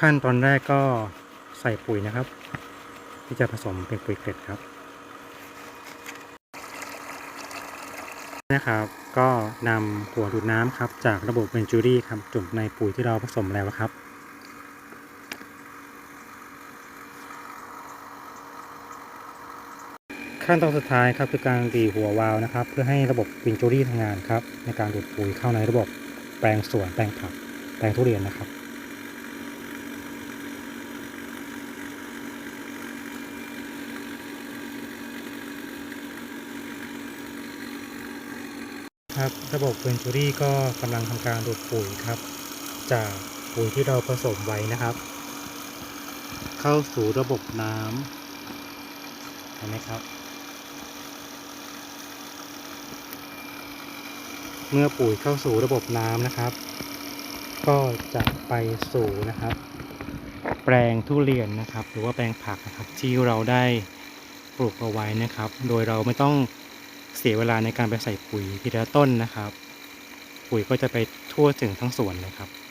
ขั้นตอนแรกก็ใส่ปุ๋ยนะครับ ที่จะผสมเป็นปุ๋ยเกล็ดครับนะครับก็นำหัวดูดน้ำครับ จากระบบเวนจูรี่ครับจุ่มในปุ๋ยที่เราผสมแล้วครับ ขั้นตอนสุดท้ายครับคือการดีหัววาล์วนะครับ เพื่อให้ระบบวินจูรี่ทำงานครับ ในการดูดปุ๋ยเข้าในระบบแปลงสวนแปลงผักแปลงทุเรียนนะครับ ครับระบบเวนจูรี่ก็กำลังทำการดูดปุ๋ยครับ จากปุ๋ยที่เราผสมไว้นะครับ เข้าสู่ระบบน้ำเห็นไหมครับ เมื่อปุ๋ยเข้าสู่ระบบน้ำนะครับ ก็จะไปสู่นะครับ แปลงทุเรียนนะครับ หรือว่าแปลงผักนะครับที่เราได้ปลูกเอาไว้นะครับ โดยเราไม่ต้อง เสียเวลาในการไปใส่ปุ๋ยทีละต้นนะครับ ปุ๋ยก็จะไปทั่วถึงทั้งสวนเลยครับ